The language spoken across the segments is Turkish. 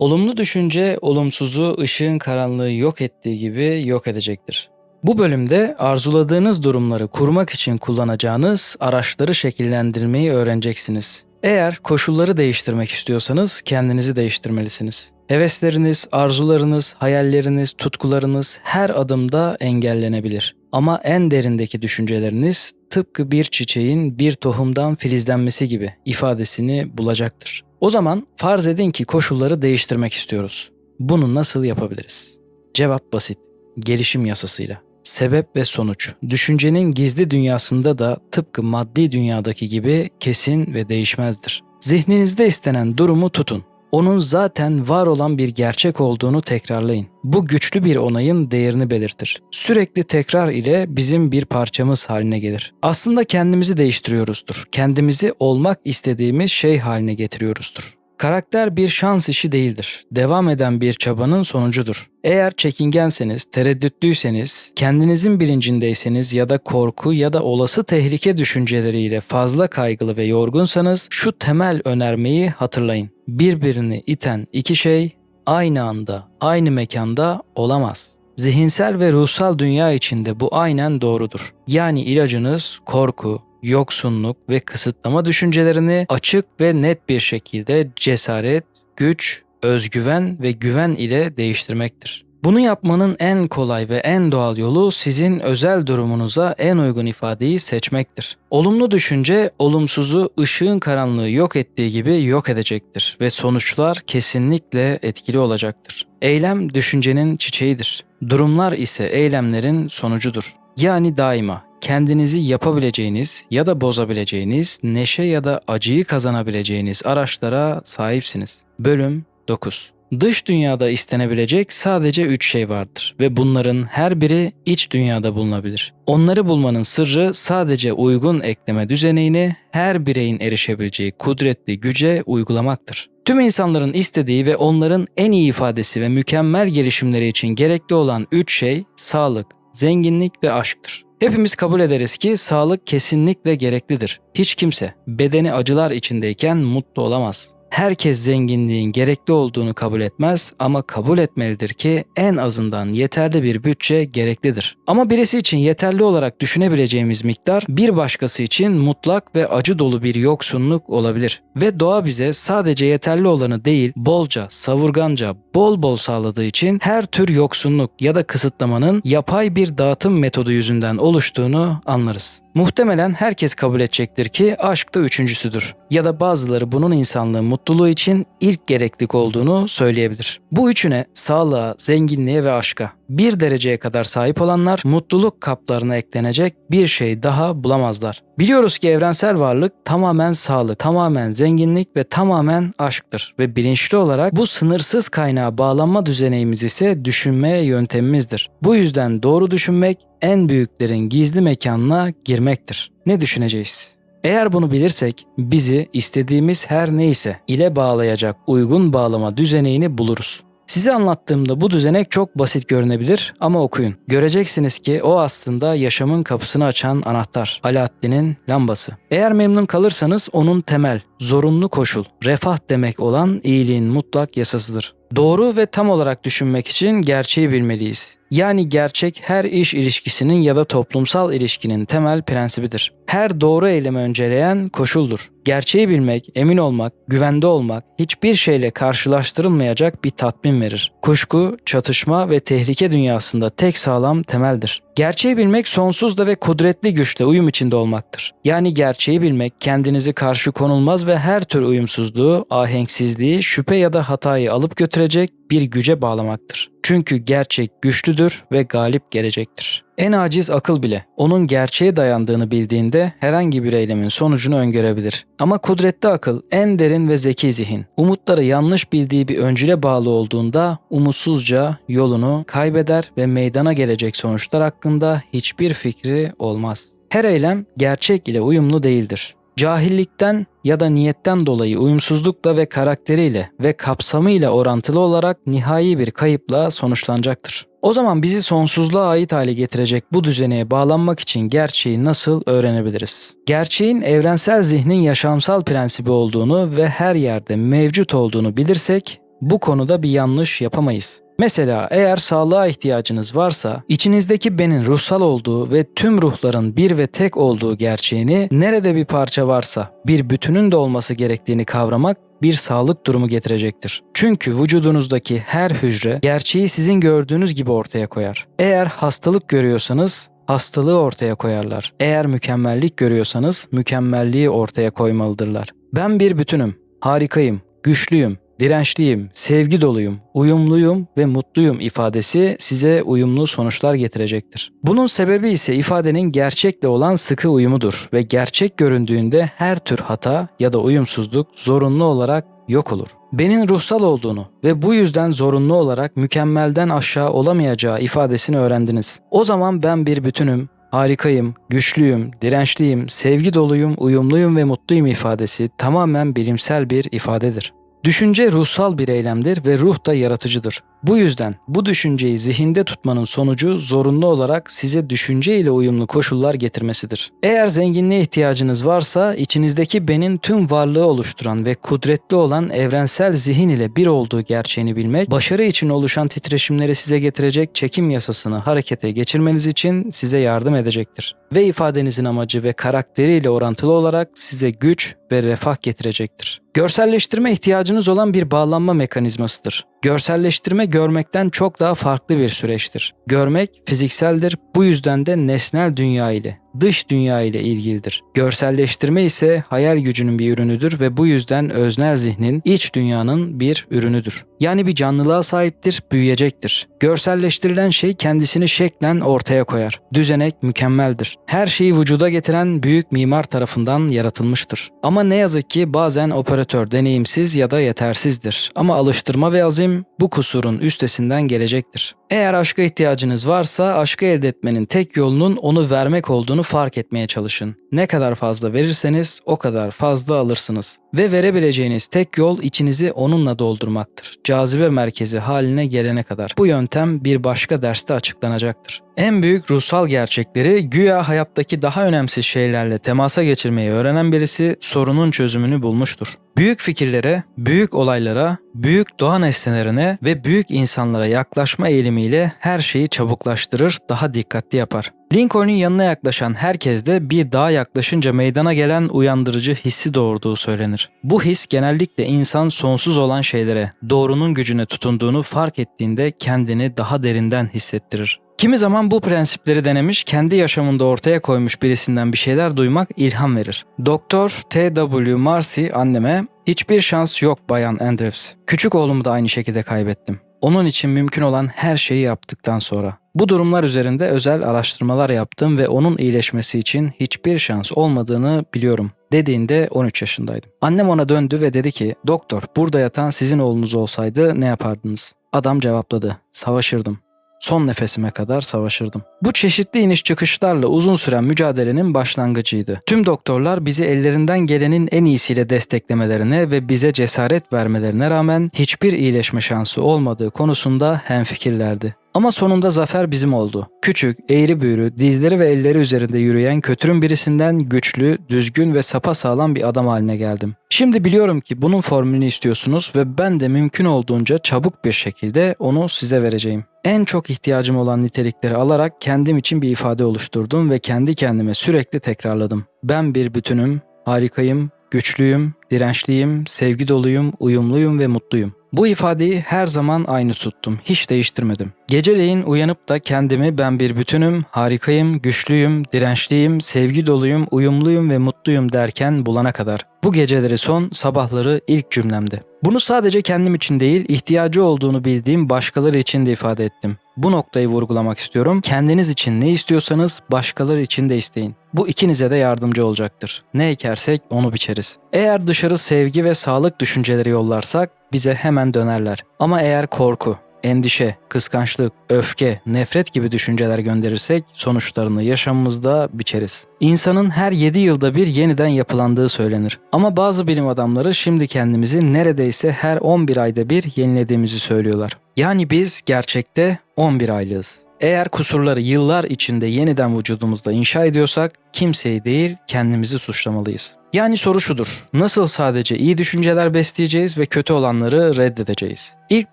Olumlu düşünce olumsuzu ışığın karanlığı yok ettiği gibi yok edecektir. Bu bölümde arzuladığınız durumları kurmak için kullanacağınız araçları şekillendirmeyi öğreneceksiniz. Eğer koşulları değiştirmek istiyorsanız kendinizi değiştirmelisiniz. Hevesleriniz, arzularınız, hayalleriniz, tutkularınız her adımda engellenebilir. Ama en derindeki düşünceleriniz tıpkı bir çiçeğin bir tohumdan filizlenmesi gibi ifadesini bulacaktır. O zaman farz edin ki koşulları değiştirmek istiyoruz. Bunu nasıl yapabiliriz? Cevap basit. Gelişim yasasıyla. Sebep ve sonuç. Düşüncenin gizli dünyasında da tıpkı maddi dünyadaki gibi kesin ve değişmezdir. Zihninizde istenen durumu tutun. Onun zaten var olan bir gerçek olduğunu tekrarlayın. Bu güçlü bir onayın değerini belirtir. Sürekli tekrar ile bizim bir parçamız haline gelir. Aslında kendimizi değiştiriyoruzdur. Kendimizi olmak istediğimiz şey haline getiriyoruzdur. Karakter bir şans işi değildir. Devam eden bir çabanın sonucudur. Eğer çekingenseniz, tereddütlüyseniz, kendinizin bilincindeyseniz ya da korku ya da olası tehlike düşünceleriyle fazla kaygılı ve yorgunsanız şu temel önermeyi hatırlayın. Birbirini iten iki şey aynı anda, aynı mekanda olamaz. Zihinsel ve ruhsal dünya içinde bu aynen doğrudur. Yani ilacınız korku, yoksunluk ve kısıtlama düşüncelerini açık ve net bir şekilde cesaret, güç, özgüven ve güven ile değiştirmektir. Bunu yapmanın en kolay ve en doğal yolu sizin özel durumunuza en uygun ifadeyi seçmektir. Olumlu düşünce olumsuzu ışığın karanlığı yok ettiği gibi yok edecektir ve sonuçlar kesinlikle etkili olacaktır. Eylem düşüncenin çiçeğidir. Durumlar ise eylemlerin sonucudur. Yani daima kendinizi yapabileceğiniz ya da bozabileceğiniz, neşe ya da acıyı kazanabileceğiniz araçlara sahipsiniz. Bölüm 9 Dış dünyada istenebilecek sadece 3 şey vardır ve bunların her biri iç dünyada bulunabilir. Onları bulmanın sırrı sadece uygun ekleme düzenini her bireyin erişebileceği kudretli güce uygulamaktır. Tüm insanların istediği ve onların en iyi ifadesi ve mükemmel gelişimleri için gerekli olan 3 şey sağlık, zenginlik ve aşktır. Hepimiz kabul ederiz ki sağlık kesinlikle gereklidir. Hiç kimse bedeni acılar içindeyken mutlu olamaz. Herkes zenginliğin gerekli olduğunu kabul etmez ama kabul etmelidir ki en azından yeterli bir bütçe gereklidir. Ama birisi için yeterli olarak düşünebileceğimiz miktar bir başkası için mutlak ve acı dolu bir yoksunluk olabilir. Ve doğa bize sadece yeterli olanı değil bolca, savurganca, bol bol sağladığı için her tür yoksunluk ya da kısıtlamanın yapay bir dağıtım metodu yüzünden oluştuğunu anlarız. Muhtemelen herkes kabul edecektir ki aşk da üçüncüsüdür. Ya da bazıları bunun insanlığın mutluluğu için ilk gereklilik olduğunu söyleyebilir. Bu üçüne sağlığa, zenginliğe ve aşka bir dereceye kadar sahip olanlar mutluluk kaplarına eklenecek bir şey daha bulamazlar. Biliyoruz ki evrensel varlık tamamen sağlık, tamamen zenginlik ve tamamen aşktır ve bilinçli olarak bu sınırsız kaynağa bağlanma düzenimiz ise düşünme yöntemimizdir. Bu yüzden doğru düşünmek en büyüklerin gizli mekanına girmektir. Ne düşüneceğiz? Eğer bunu bilirsek bizi istediğimiz her neyse ile bağlayacak uygun bağlama düzeneğini buluruz. Size anlattığımda bu düzenek çok basit görünebilir ama okuyun. Göreceksiniz ki o aslında yaşamın kapısını açan anahtar. Alaaddin'in lambası. Eğer memnun kalırsanız onun temel, zorunlu koşul, refah demek olan iyiliğin mutlak yasasıdır. Doğru ve tam olarak düşünmek için gerçeği bilmeliyiz. Yani gerçek her iş ilişkisinin ya da toplumsal ilişkinin temel prensibidir. Her doğru eylemi önceleyen koşuldur. Gerçeği bilmek, emin olmak, güvende olmak hiçbir şeyle karşılaştırılmayacak bir tatmin verir. Kuşku, çatışma ve tehlike dünyasında tek sağlam temeldir. Gerçeği bilmek sonsuz da ve kudretli güçle uyum içinde olmaktır. Yani gerçeği bilmek kendinizi karşı konulmaz ve her tür uyumsuzluğu, ahenksizliği, şüphe ya da hatayı alıp götürecek bir güce bağlamaktır. Çünkü gerçek güçlüdür ve galip gelecektir. En aciz akıl bile onun gerçeğe dayandığını bildiğinde herhangi bir eylemin sonucunu öngörebilir. Ama kudretli akıl en derin ve zeki zihin. Umutları yanlış bildiği bir öncüle bağlı olduğunda umutsuzca yolunu kaybeder ve meydana gelecek sonuçlar hakkında hiçbir fikri olmaz. Her eylem gerçek ile uyumlu değildir. Cahillikten ya da niyetten dolayı uyumsuzlukla ve karakteriyle ve kapsamıyla orantılı olarak nihai bir kayıpla sonuçlanacaktır. O zaman bizi sonsuzluğa ait hale getirecek bu düzeneye bağlanmak için gerçeği nasıl öğrenebiliriz? Gerçeğin evrensel zihnin yaşamsal prensibi olduğunu ve her yerde mevcut olduğunu bilirsek bu konuda bir yanlış yapamayız. Mesela eğer sağlığa ihtiyacınız varsa içinizdeki benin ruhsal olduğu ve tüm ruhların bir ve tek olduğu gerçeğini nerede bir parça varsa bir bütünün de olması gerektiğini kavramak bir sağlık durumu getirecektir. Çünkü vücudunuzdaki her hücre gerçeği sizin gördüğünüz gibi ortaya koyar. Eğer hastalık görüyorsanız hastalığı ortaya koyarlar. Eğer mükemmellik görüyorsanız mükemmelliği ortaya koymalıdırlar. Ben bir bütünüm, harikayım, güçlüyüm, dirençliyim, sevgi doluyum, uyumluyum ve mutluyum ifadesi size uyumlu sonuçlar getirecektir. Bunun sebebi ise ifadenin gerçekle olan sıkı uyumudur ve gerçek göründüğünde her tür hata ya da uyumsuzluk zorunlu olarak yok olur. Benin ruhsal olduğunu ve bu yüzden zorunlu olarak mükemmelden aşağı olamayacağı ifadesini öğrendiniz. O zaman ben bir bütünüm, harikayım, güçlüyüm, dirençliyim, sevgi doluyum, uyumluyum ve mutluyum ifadesi tamamen bilimsel bir ifadedir. Düşünce ruhsal bir eylemdir ve ruh da yaratıcıdır. Bu yüzden bu düşünceyi zihinde tutmanın sonucu zorunlu olarak size düşünce ile uyumlu koşullar getirmesidir. Eğer zenginliğe ihtiyacınız varsa içinizdeki benin tüm varlığı oluşturan ve kudretli olan evrensel zihin ile bir olduğu gerçeğini bilmek, başarı için oluşan titreşimleri size getirecek çekim yasasını harekete geçirmeniz için size yardım edecektir. Ve ifadenizin amacı ve karakteriyle orantılı olarak size güç ve refah getirecektir. Görselleştirme ihtiyacınız olan bir bağlanma mekanizmasıdır. Görselleştirme görmekten çok daha farklı bir süreçtir. Görmek fizikseldir, bu yüzden de nesnel dünya ile, dış dünya ile ilgilidir. Görselleştirme ise hayal gücünün bir ürünüdür ve bu yüzden öznel zihnin, iç dünyanın bir ürünüdür. Yani bir canlılığa sahiptir, büyüyecektir. Görselleştirilen şey kendisini şeklen ortaya koyar. Düzenek mükemmeldir. Her şeyi vücuda getiren büyük mimar tarafından yaratılmıştır. Ama ne yazık ki bazen operatör deneyimsiz ya da yetersizdir. Ama alıştırma ve azim bu kusurun üstesinden gelecektir. Eğer aşka ihtiyacınız varsa aşkı elde etmenin tek yolunun onu vermek olduğunu fark etmeye çalışın. Ne kadar fazla verirseniz o kadar fazla alırsınız. Ve verebileceğiniz tek yol içinizi onunla doldurmaktır. Cazibe merkezi haline gelene kadar. Bu yöntem bir başka derste açıklanacaktır. En büyük ruhsal gerçekleri güya hayattaki daha önemsiz şeylerle temasa geçirmeyi öğrenen birisi sorunun çözümünü bulmuştur. Büyük fikirlere, büyük olaylara, büyük doğa nesnelerine ve büyük insanlara yaklaşma eğilimiyle her şeyi çabuklaştırır, daha dikkatli yapar. Lincoln'un yanına yaklaşan herkes de bir dağa yaklaşınca meydana gelen uyandırıcı hissi doğurduğu söylenir. Bu his genellikle insan sonsuz olan şeylere, doğrunun gücüne tutunduğunu fark ettiğinde kendini daha derinden hissettirir. Kimi zaman bu prensipleri denemiş, kendi yaşamında ortaya koymuş birisinden bir şeyler duymak ilham verir. Doktor T.W. Marcy anneme hiçbir şans yok Bayan Andrews. Küçük oğlumu da aynı şekilde kaybettim. Onun için mümkün olan her şeyi yaptıktan sonra. Bu durumlar üzerinde özel araştırmalar yaptım ve onun iyileşmesi için hiçbir şans olmadığını biliyorum dediğinde 13 yaşındaydım. Annem ona döndü ve dedi ki doktor burada yatan sizin oğlunuz olsaydı ne yapardınız? Adam cevapladı savaşırdım. Son nefesime kadar savaşırdım. Bu çeşitli iniş çıkışlarla uzun süren mücadelenin başlangıcıydı. Tüm doktorlar bizi ellerinden gelenin en iyisiyle desteklemelerine ve bize cesaret vermelerine rağmen hiçbir iyileşme şansı olmadığı konusunda hemfikirlerdi. Ama sonunda zafer bizim oldu. Küçük, eğri büğrü, dizleri ve elleri üzerinde yürüyen kötürüm birisinden güçlü, düzgün ve sapasağlam bir adam haline geldim. Şimdi biliyorum ki bunun formülünü istiyorsunuz ve ben de mümkün olduğunca çabuk bir şekilde onu size vereceğim. En çok ihtiyacım olan nitelikleri alarak kendim için bir ifade oluşturdum ve kendi kendime sürekli tekrarladım. Ben bir bütünüm, harikayım, güçlüyüm, dirençliyim, sevgi doluyum, uyumluyum ve mutluyum. Bu ifadeyi her zaman aynı tuttum, hiç değiştirmedim. Geceleyin uyanıp da kendimi ben bir bütünüm, harikayım, güçlüyüm, dirençliyim, sevgi doluyum, uyumluyum ve mutluyum derken bulana kadar. Bu geceleri son, sabahları ilk cümlemdi. Bunu sadece kendim için değil, ihtiyacı olduğunu bildiğim başkaları için de ifade ettim. Bu noktayı vurgulamak istiyorum. Kendiniz için ne istiyorsanız başkaları için de isteyin. Bu ikinize de yardımcı olacaktır. Ne ekersek onu biçeriz. Eğer dışarı sevgi ve sağlık düşünceleri yollarsak bize hemen dönerler. Ama eğer korku, endişe, kıskançlık, öfke, nefret gibi düşünceler gönderirsek sonuçlarını yaşamımızda biçeriz. İnsanın her 7 yılda bir yeniden yapılandığı söylenir. Ama bazı bilim adamları şimdi kendimizi neredeyse her 11 ayda bir yenilediğimizi söylüyorlar. Yani biz gerçekte 11 aylığız. Eğer kusurları yıllar içinde yeniden vücudumuzda inşa ediyorsak kimseyi değil kendimizi suçlamalıyız. Yani soru şudur. Nasıl sadece iyi düşünceler besleyeceğiz ve kötü olanları reddedeceğiz? İlk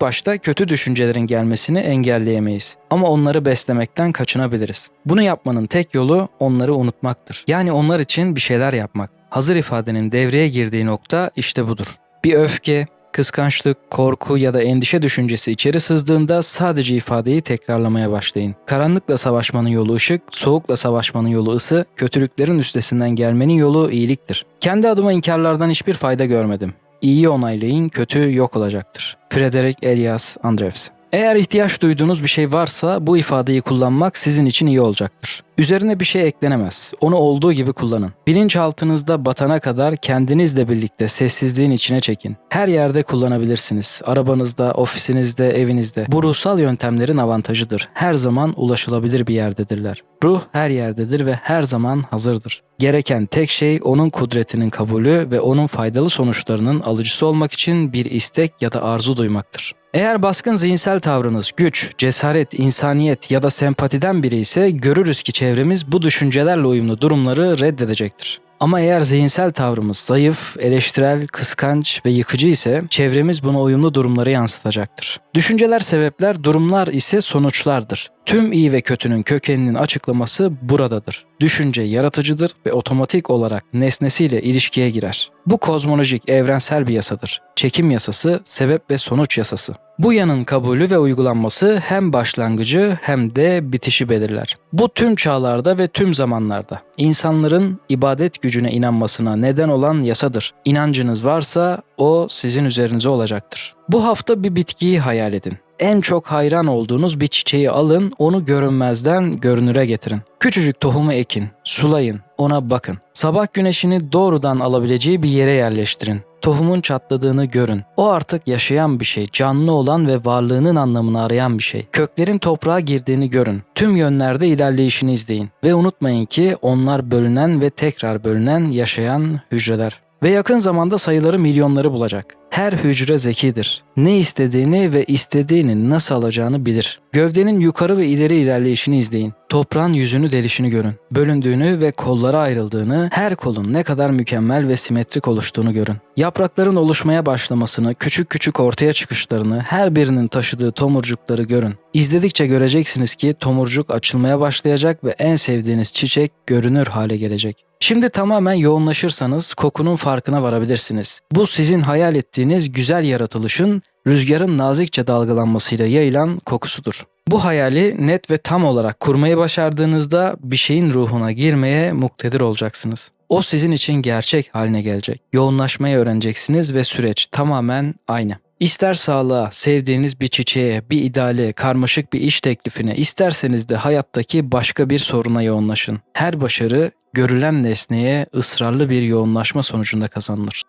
başta kötü düşüncelerin gelmesini engelleyemeyiz ama onları beslemekten kaçınabiliriz. Bunu yapmanın tek yolu onları unutmaktır. Yani onlar için bir şeyler yapmak. Hazır ifadenin devreye girdiği nokta işte budur. Bir öfke, kıskançlık, korku ya da endişe düşüncesi içeri sızdığında sadece ifadeyi tekrarlamaya başlayın. Karanlıkla savaşmanın yolu ışık, soğukla savaşmanın yolu ısı, kötülüklerin üstesinden gelmenin yolu iyiliktir. Kendi adıma inkarlardan hiçbir fayda görmedim. İyiyi onaylayın, kötü yok olacaktır. Frederick Elias Andrewes eğer ihtiyaç duyduğunuz bir şey varsa bu ifadeyi kullanmak sizin için iyi olacaktır. Üzerine bir şey eklenemez. Onu olduğu gibi kullanın. Bilinçaltınızda batana kadar kendinizle birlikte sessizliğin içine çekin. Her yerde kullanabilirsiniz. Arabanızda, ofisinizde, evinizde. Bu ruhsal yöntemlerin avantajıdır. Her zaman ulaşılabilir bir yerdedirler. Ruh her yerdedir ve her zaman hazırdır. Gereken tek şey onun kudretinin kabulü ve onun faydalı sonuçlarının alıcısı olmak için bir istek ya da arzu duymaktır. Eğer baskın zihinsel tavrınız güç, cesaret, insaniyet ya da sempatiden biri ise görürüz ki çevremiz bu düşüncelerle uyumlu durumları reddedecektir. Ama eğer zihinsel tavrımız zayıf, eleştirel, kıskanç ve yıkıcı ise çevremiz buna uyumlu durumları yansıtacaktır. Düşünceler sebepler, durumlar ise sonuçlardır. Tüm iyi ve kötünün kökeninin açıklaması buradadır. Düşünce yaratıcıdır ve otomatik olarak nesnesiyle ilişkiye girer. Bu kozmolojik evrensel bir yasadır. Çekim yasası, sebep ve sonuç yasası. Bu yanın kabulü ve uygulanması hem başlangıcı hem de bitişi belirler. Bu tüm çağlarda ve tüm zamanlarda insanların ibadet gücüne inanmasına neden olan yasadır. İnancınız varsa o sizin üzerinize olacaktır. Bu hafta bir bitkiyi hayal edin. En çok hayran olduğunuz bir çiçeği alın, onu görünmezden görünüre getirin. Küçücük tohumu ekin, sulayın, ona bakın. Sabah güneşini doğrudan alabileceği bir yere yerleştirin. Tohumun çatladığını görün. O artık yaşayan bir şey, canlı olan ve varlığının anlamını arayan bir şey. Köklerin toprağa girdiğini görün. Tüm yönlerde ilerleyişini izleyin. Ve unutmayın ki onlar bölünen ve tekrar bölünen yaşayan hücreler. Ve yakın zamanda sayıları milyonları bulacak. Her hücre zekidir. Ne istediğini ve istediğini nasıl alacağını bilir. Gövdenin yukarı ve ileri ilerleyişini izleyin. Toprağın yüzünü delişini görün. Bölündüğünü ve kollara ayrıldığını, her kolun ne kadar mükemmel ve simetrik oluştuğunu görün. Yaprakların oluşmaya başlamasını, küçük küçük ortaya çıkışlarını, her birinin taşıdığı tomurcukları görün. İzledikçe göreceksiniz ki tomurcuk açılmaya başlayacak ve en sevdiğiniz çiçek görünür hale gelecek. Şimdi tamamen yoğunlaşırsanız kokunun farkına varabilirsiniz. Bu sizin hayal ettiğiniz güzel yaratılışın rüzgarın nazikçe dalgalanmasıyla yayılan kokusudur. Bu hayali net ve tam olarak kurmayı başardığınızda bir şeyin ruhuna girmeye muktedir olacaksınız. O sizin için gerçek haline gelecek. Yoğunlaşmayı öğreneceksiniz ve süreç tamamen aynı. İster sağlığa, sevdiğiniz bir çiçeğe, bir ideale, karmaşık bir iş teklifine, isterseniz de hayattaki başka bir soruna yoğunlaşın. Her başarı görülen nesneye ısrarlı bir yoğunlaşma sonucunda kazanılır.